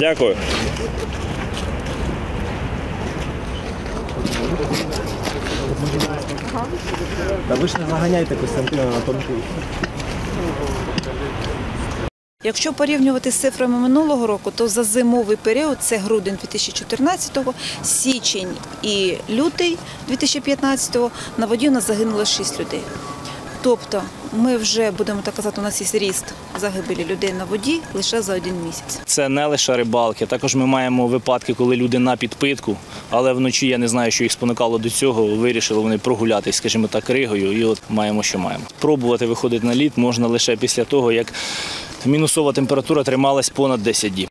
Дякую. Та ви ж не заганяйте Костянтина на тонку. Якщо порівнювати з цифрами минулого року, то за зимовий період це грудень 2014-го, січень і лютий 2015-го на воді у нас загинуло 6 людей. Тобто ми вже будемо так казати, у нас є ріст загибелі людей на воді лише за один місяць. Це не лише рибалки. Також ми маємо випадки, коли люди на підпитку, але вночі я не знаю, що їх спонукало до цього. Вирішили вони прогулятись, скажімо так, ригою, і от маємо, що маємо. Пробувати виходити на лід можна лише після того, як мінусова температура трималась понад 10 діб.